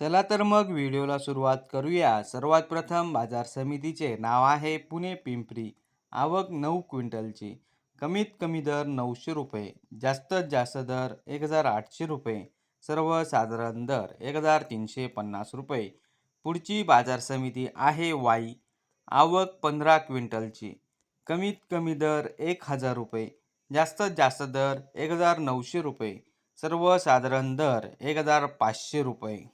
चला तर मग व्हिडिओला सुरुवात करूया. सर्वात प्रथम बाजार समितीचे नाव आहे पुणे पिंपरी. आवक नऊ क्विंटलची. कमीत कमी दर नऊशे रुपये. जास्तीत जास्त दर एक हजार आठशे रुपये. सर्वसाधारण दर एक हजार तीनशे पन्नास रुपये. पुढची बाजार समिती आहे वाई. आवक पंधरा क्विंटलची. कमीत कमी दर एक हजार रुपये. जास्तीत जास्त दर एक हजार नऊशे रुपये. सर्वसाधारण दर एक हजार पाचशे रुपये.